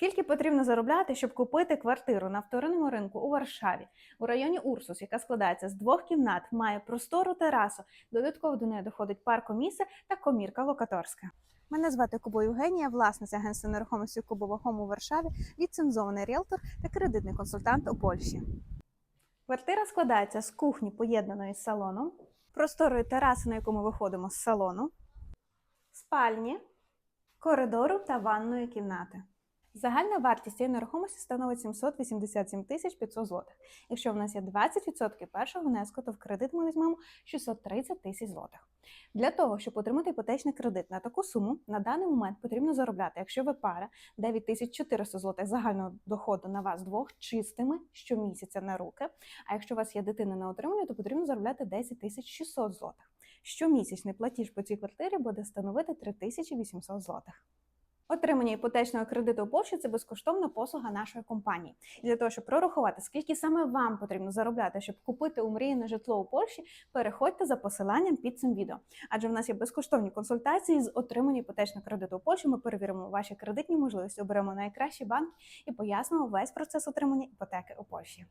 Скільки потрібно заробляти, щоб купити квартиру на вторинному ринку у Варшаві у районі Урсус, яка складається з двох кімнат, має простору терасу, додатково до неї доходить паркомісце та комірка локаторська. Мене звати Кубо Євгенія, власниця агентства нерухомості Кубова Хом у Варшаві, ліцензований ріелтор та кредитний консультант у Польщі. Квартира складається з кухні, поєднаної з салоном, просторої тераси, на яку ми виходимо з салону, спальні, коридору та ванної кімнати. Загальна вартість цієї нерухомості становить 787 тисяч 500 злотих. Якщо в нас є 20% першого внеску, то в кредит ми візьмемо 630 тисяч злотих. Для того, щоб отримати іпотечний кредит на таку суму, на даний момент потрібно заробляти, якщо ви пара, 9400 злотих загального доходу на вас двох чистими щомісяця на руки. А якщо у вас є дитина на отримання, то потрібно заробляти 10 тисяч 600 злотих. Щомісячний платіж по цій квартирі буде становити 3800 злотих. Отримання іпотечного кредиту у Польщі це безкоштовна послуга нашої компанії. І для того, щоб прорахувати, скільки саме вам потрібно заробляти, щоб купити умріяне житло у Польщі, переходьте за посиланням під цим відео. Адже в нас є безкоштовні консультації з отримання іпотечного кредиту у Польщі. Ми перевіримо ваші кредитні можливості, оберемо найкращий банк і пояснимо весь процес отримання іпотеки у Польщі.